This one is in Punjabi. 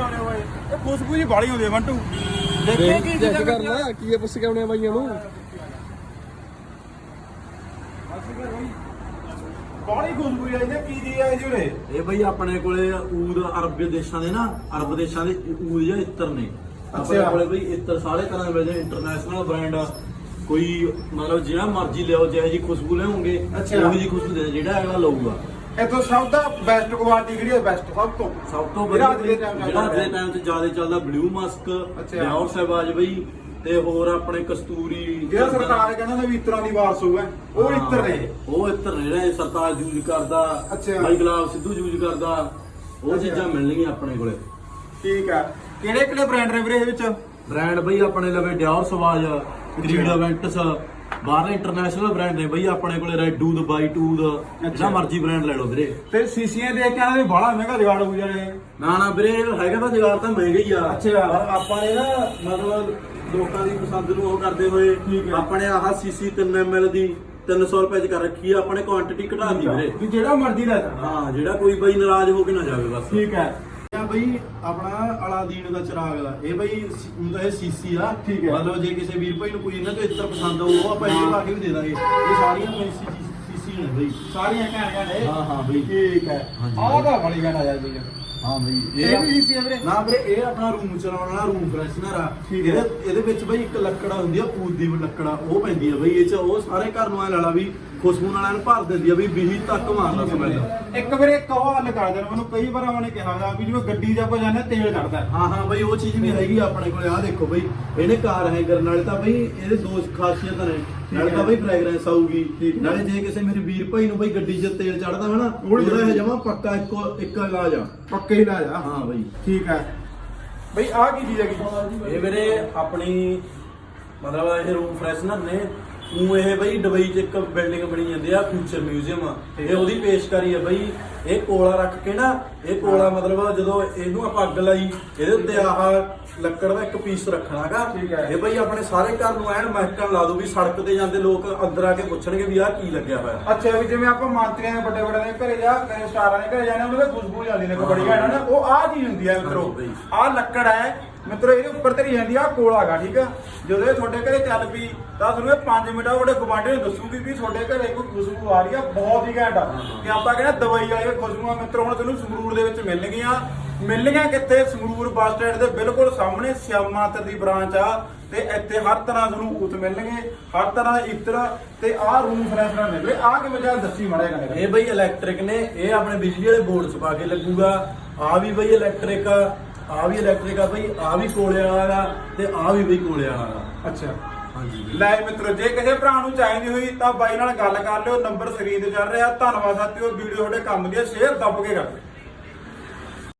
ਆਉਣੇ ਹੋਏ ਇਹ ਖੁਸ਼ਬੂ ਜੀ ਬਾਲੀ ਹੁੰਦੀ ਹੈ ਮੰਟੂ ਦੇਖੇ ਕੀ ਚੈੱਕ ਚੀਜ਼ਾਂ ਕਰਨਾ ਕੀ ਇਹ ਪੁੱਛ ਕੇ ਆਉਣੇ ਆ ਬਾਈਆਂ ਨੂੰ। ਬਾਲੀ ਖੁਸ਼ਬੂ ਹੈ ਇਹਨੇ ਕੀ ਦੀ ਹੈ ਜੁਰੇ ਇਹ ਬਈ ਆਪਣੇ ਕੋਲੇ ਊਦ ਅਰਬ ਦੇਸ਼ਾਂ ਦੇ ਨਾ ਅਰਬ ਦੇਸ਼ਾਂ ਦੇ ਊਦ ਜਾਂ ਇਤਰ ਨੇ। ਆਪਣੇ ਅੱਛਾ। ਕੋਲੇ ਬਈ ਇਤਰ ਸਾਰੇ ਤਰ੍ਹਾਂ ਦੇ ਮਿਲਦੇ ਇੰਟਰਨੈਸ਼ਨਲ ਬ੍ਰਾਂਡ ਕੋਈ ਮਤਲਬ ਜਿਹੜਾ ਮਰਜ਼ੀ ਲਿਓ ਜਿਹੇ ਜੀ ਖੁਸ਼ਬੂ ਲਿਆਉਂਗੇ। ਉਹੀ ਜੀ ਖੁਸ਼ਬੂ ਦੇ ਜਿਹੜਾ ਅਗਲਾ ਲਊਗਾ। ਇਥੋਂ ਸਭ ਦਾ ਬੈਸਟ ਕੁਆਲਿਟੀ ਕਿਹੜੀ ਹੈ ਬੈਸਟ ਸਭ ਤੋਂ ਸਭ ਤੋਂ ਜਿਹੜਾ ਵਧੀਆ ਅੱਜ ਦੇ time 'ਚ ਜਿਹੜਾ ਅੱਜ ਦੇ ਚੱਲ ਰਿਹਾ। ਟਾਈਮ 'ਚ ਜ਼ਿਆਦਾ ਚੱਲਦਾ ਬਲੂ ਮਸਕ ਅੱਛਾ। ਬਿਆਰ ਸਹਿਬਾਜ ਬਈ ਤੇ ਹੋਰ ਆਪਣੇ ਕਸਤੂਰੀ ਜਿਹੜਾ ਸਰਕਾਰ ਕਹਿੰਦਾ ਨਾ ਵੀ ਇਤਰਾਂ ਦੀ ਵਾਰਸ ਹੋਊਗਾ ਉਹ ਇਤਰ ਨੇ ਉਹ ਇਤਰ ਨੇ ਜਿਹੜੇ ਸਰਤਾਜ ਯੂਜ਼ ਕਰਦਾ ਅੱਛਾ। ਬਾਈ ਗੁਲਾਬ ਸਿੱਧੂ ਯੂਜ਼ ਕਰਦਾ ਉਹ ਅੱਛਾ। ਚੀਜ਼ਾਂ ਮਿਲਣਗੀਆਂ ਆਪਣੇ ਕੋਲੇ ਠੀਕ ਆ ਕਿਹੜੇ ਕਿਹੜੇ ਬ੍ਰਾਂਡ ਨੇ ਵੀਰੇ ਇਹਦੇ ਵਿੱਚ ਬ੍ਰਾਂਡ ਬਈ ਆਪਣੇ ਲਵੇ ਡਿਓਰ ਸਵਾਜ ਕ੍ਰੀਡ ਇਵੈਂਟਸ ਬਾਹਰ ਇੰਟਰਨੈਸ਼ਨਲ ਬ੍ਰਾਂਡ ਨੇ ਬਈ ਆਪਣੇ ਕੋਲੇ ਰੈਡੂ ਦੁਬਈ ਟੂ ਦਾ ਜਿਹੜਾ ਮਰਜ਼ੀ ਬ੍ਰਾਂਡ ਲੈ ਲਓ ਵੀਰੇ। ਤੇ ਸੀਸੀਆਂ ਦੇਖ ਕੇ ਆਂਦੇ ਬੜਾ ਮਹਿੰਗਾ ਜੁਗਾੜ ਹੋ ਜਾਣੇ ਨਾ ਨਾ ਵੀਰੇ ਹੈਗਾ ਤਾਂ ਜੁਗਾੜ ਤਾਂ ਮਹਿੰਗਾ ਹੀ ਆ। ਅੱਛਾ। ਪਰ ਆਪਾਂ ਨੇ ਨਾ ਮਤਲਬ ਲੋਕਾਂ ਦੀ ਪਸੰਦ ਨੂੰ ਉਹ ਕਰਦੇ ਹੋਏ। ਆਪਣੇ ਆਹ ਸੀਸੀ 3 ml ਦੀ 300 ਰੁਪਏ ਚ ਕਰ ਰੱਖੀ ਆ ਆਪਣੇ ਕੁਆਂਟੀਟੀ ਘਟਾ ਦੀ ਵੀਰੇ। ਵੀ ਜਿਹੜਾ ਮਰਜ਼ੀ ਲੈ ਹਾਂ ਜਿਹੜਾ ਕੋਈ ਬਈ ਨਾਰਾਜ਼ ਹੋ ਕੇ ਨਾ ਜਾਵੇ ਬਸ। ਠੀਕ ਹੈ। ਆ ਬਈ ਆਪਣਾ ਅਲਾਦੀਨ ਦਾ ਚਿਰਾਗ ਦਾ। ਇਹ ਬਈ ਇਹ ਸੀਸੀ ਆ। ਠੀਕ ਹੈ। ਮਤਲਬ ਜੇ ਕਿਸੇ ਵੀਰ ਭਾਈ ਨੂੰ ਕੋਈ ਇਹਨਾਂ ਤੋਂ ਇੱਤਰ ਪਸੰਦ ਹੋਊ ਉਹ ਆਪਾਂ ਇਹ ਪਾ ਕੇ ਵੀ ਦੇ ਦਾਂਗੇ। ਇਹ ਸਾਰੀਆਂ ਫੈਂਸੀ ਸੀਸੀ ਨੇ ਬਈ। ਸਾਰੀਆਂ ਘੈਂਟੀਆਂ ਨੇ। ਹਾਂ ਹਾਂ ਬਈ। ਠੀਕ ਹੈ। ਹਾਂਜੀ। ਆਹ ਤਾਂ ਬੜੀ ਆ ਜਾਂਦੀ ਹੈ ਬਈ ਇਹ ਵੀ ਹੈ ਵੀਰੇ। ਨਾ ਵੀਰੇ ਇਹ ਆਪਣਾ ਰੂਮ ਚਲਾਉਣ ਵਾਲਾ ਰੂਮ ਫਰੈਸ਼ਨਰ ਆ। ਠੀਕ ਹੈ। ਇਹਦੇ ਇਹਦੇ ਵਿੱਚ ਬਈ ਇੱਕ ਲੱਕੜਾ ਹੁੰਦੀ ਆ ਪੂਤ ਦੀ ਲੱਕੜਾ ਉਹ ਪੈਂਦੀ ਆ ਬਈ। ਇਹ ਚ ਉਹ ਸਾਰੇ ਘਰ ਨੂੰ ਐ ਲਾਲਾ ਵੀ ਖੁਸ਼ਬੂ ਨਾਲ ਐਨ ਭਰ ਦਿੰਦੀ ਆ ਵੀ ਬੀਹੀ ਤੱਕ ਮਾਰਦਾ ਸਮੈਲ ਇੱਕ ਵੀਰੇ ਇੱਕ ਉਹ ਹੱਲ ਕਰ ਦੇਣਾ ਮੈਨੂੰ ਕਈ ਵਾਰ ਉਹਨੇ ਕਿਹਾ ਹੋਇਆ ਵੀ ਜਿਵੇਂ ਗੱਡੀ ਦਾ ਆਪਾਂ ਜਾਂਦੇ ਤੇਲ ਚੜਦਾ ਹਾਂ। ਹਾਂ ਬਈ ਉਹ ਚੀਜ਼ ਵੀ ਹੈਗੀ ਆ ਆਪਣੇ ਕੋਲੇ ਆਹ ਦੇਖੋ ਬਈ ਇਹਨੇ ਕਾਰ ਹੈਂਗਰ ਨਾਲੇ ਤਾਂ ਬਈ ਇਹਦੇ ਦੋ ਖਾਸੀਅਤਾਂ ਨੇ। ਨਾਲੇ ਤਾਂ ਬਈ ਫ੍ਰੈਗਰੈਂਸ ਆਊਗੀ। ਨਾਲੇ ਜੇ ਕਿਸੇ ਮੇਰੇ ਵੀਰ ਭਾਈ ਨੂੰ ਬਈ ਗੱਡੀ 'ਚ ਤੇਲ ਚੜਦਾ ਹਨਾ ਉਹਦੀ ਇਹ ਜਮਾ ਪੱਕਾ ਇੱਕੋ ਇੱਕ ਇਲਾਜ ਆ। ਪੱਕੇ ਹੀ ਲਾ ਜਾ ਹਾਂ ਬਈ। ਠੀਕ ਹੈ। ਬਈ ਆਹ ਕੀ ਚੀਜ਼ ਹੈਗੀ? ਇਹ ਮੇਰੇ ਆਪਣੀ ਮਤਲਬ ਇਹ ਰੂਮ ਫਰੈਸ਼ਨਰ ਨੇ ਉਹ ਇਹ ਬਈ ਦੁਬਈ 'ਚ ਇੱਕ ਬਿਲਡਿੰਗ ਬਣੀ ਜਾਂਦੀ ਆ ਫਿਊਚਰ ਮਿਊਜ਼ੀਅਮ ਇਹ ਉਹਦੀ ਪੇਸ਼ਕਾਰੀ ਆ ਬਈ। ਇਹ ਕੋਲਾ ਰੱਖ ਕੇ ਨਾ ਇਹ ਕੋਲਾ ਮਤਲਬ ਜਦੋਂ ਇਹਨੂੰ ਆਪਾਂ ਅੱਗ ਲਾਈ ਇਹਦੇ ਉੱਤੇ ਆਹ ਲੱਕੜ ਦਾ ਇੱਕ ਪੀਸ ਰੱਖਣਾਗਾ। ਇਹ ਬਈ ਆਪਣੇ ਸਾਰੇ ਘਰ ਨੂੰ ਐਨ ਮਹਿਕਣ ਲਾ ਦੋ ਵੀ ਸੜਕ ਤੇ ਜਾਂਦੇ ਲੋਕ ਅੰਦਰ ਆ ਕੇ ਪੁੱਛਣਗੇ ਵੀ ਆਹ ਕੀ ਲੱਗਿਆ ਹੋਇਆ। ਅੱਛਾ ਵੀ ਜਿਵੇਂ ਆਪਾਂ ਮੰਤਰੀਆਂ ਦੇ ਵੱਡੇ ਵੱਡੇ ਦੇ ਘਰੇ ਜਾ ਕਈ ਸਟਾਰਾਂ ਦੇ ਘਰੇ ਜਾਣੇ ਉਹਨਾਂ ਦੇ ਖੁਸ਼ਬੂ ਜਾਂਦੀ ਨੇ ਕੋਈ ਬੜੀ ਘੈਂਟ ਨਾ? ਉਹ ਆਹ ਚੀਜ਼ ਹੁੰਦੀ ਹੈ ਮਿੱਤਰੋ। ਆਹ ਲੱਕੜ ਹੈ ਮਿੱਤਰੋ, ਇਹਦੇ ਉੱਪਰ ਧਰੀ ਜਾਂਦੀ ਆ ਆਹ ਠੀਕ ਆ? ਜਦੋਂ ਇਹ ਤੁਹਾਡੇ ਘਰੇ ਚੱਲ ਪਈ, ਤਾਂ ਤੁਹਾਨੂੰ ਇਹ 5 ਮਿੰਟਾਂ ਤੁਹਾਡੇ ਗਵਾਂਢੀ ਨੂੰ ਦੱਸੂਗੀ ਵੀ ਤੁਹਾਡੇ ਘਰੇ ਕੋਈ ਖੁਸ਼ਬੂ ਆ ਰਹੀ ਆ, ਬਹੁਤ ਹੀ ਘੈਂਟ ਆ। ਤੇ ਆਪਾਂ ਕਹਿੰਦੇ ਦਵਾਈ ਵਾਲੀਆਂ ਖੁਸ਼ਬੂਆਂ, ਮਿੱਤਰੋ, ਹੁਣ ਤੁਹਾਨੂੰ ਸੰਗਰੂਰ ਦੇ ਵਿੱਚ ਮਿਲਣਗੀਆਂ। ਮਿਲਣਗੀਆਂ ਕਿੱਥੇ? ਸੰਗਰੂਰ ਬੱਸ ਸਟੈਂਡ ਦੇ ਬਿਲਕੁਲ ਸਾਹਮਣੇ ਸਿਆਮਾਤਰ ਦੀ ਬ੍ਰਾਂਚ ਆ, ਤੇ ਇੱਥੇ ਹਰ ਤਰ੍ਹਾਂ ਤੁਹਾਨੂੰ ਉਤ ਮਿਲਣਗੇ, ਹਰ ਤਰ੍ਹਾਂ ਦਾ ਇਤਰ, ਤੇ ਆਹ ਰੂਮ ਫਰੈਸ਼ਨਰ ਮਿਲਣਗੇ ਆਹ ਕਿਵੇਂ ਚੱਲ, ਦੱਸੀ ਮਾੜਿਆ ਕਰੇ ਇਹ ਬਈ ਇਲੈਕਟ੍ਰਿਕ ਨੇ, ਇਹ ਆਪਣੇ ਬਿਜਲੀ ਵਾਲੇ ਬੋਰਡ 'ਚ ਪਾ ਕੇ ਲੱਗੂਗਾ। ਆ ਵੀ ਬਈ ਇਲੈਕਟ੍ਰਿਕ ਆ ਵੀ ਇਲੈਕਟ੍ਰਿਕ ਆ ਬਈ ਆ ਵੀ ਕੋਲੇ ਵਾਲਾ ਗਾ ਤੇ ਆ ਵੀ ਬਈ ਕੋਲੇ ਵਾਲਾ। ਗਾ ਅੱਛਾ। ਹਾਂਜੀ। ਬਈ ਲੈ ਮਿੱਤਰੋ ਜੇ ਕਿਸੇ ਭਰਾ ਨੂੰ ਚਾਹੀਦੀ ਹੋਈ ਤਾਂ ਬਾਈ ਨਾਲ ਗੱਲ ਕਰ ਲਿਓ ਨੰਬਰ ਸਕਰੀਨ ਤੇ ਚੱਲ ਰਿਹਾ। ਧੰਨਵਾਦ ਸਾਥੀਓ ਵੀਡੀਓ ਤੁਹਾਡੇ ਕੰਮ ਦੀ ਸ਼ੇਅਰ ਦੱਬ ਕੇ ਕਰ ਦਿਓ।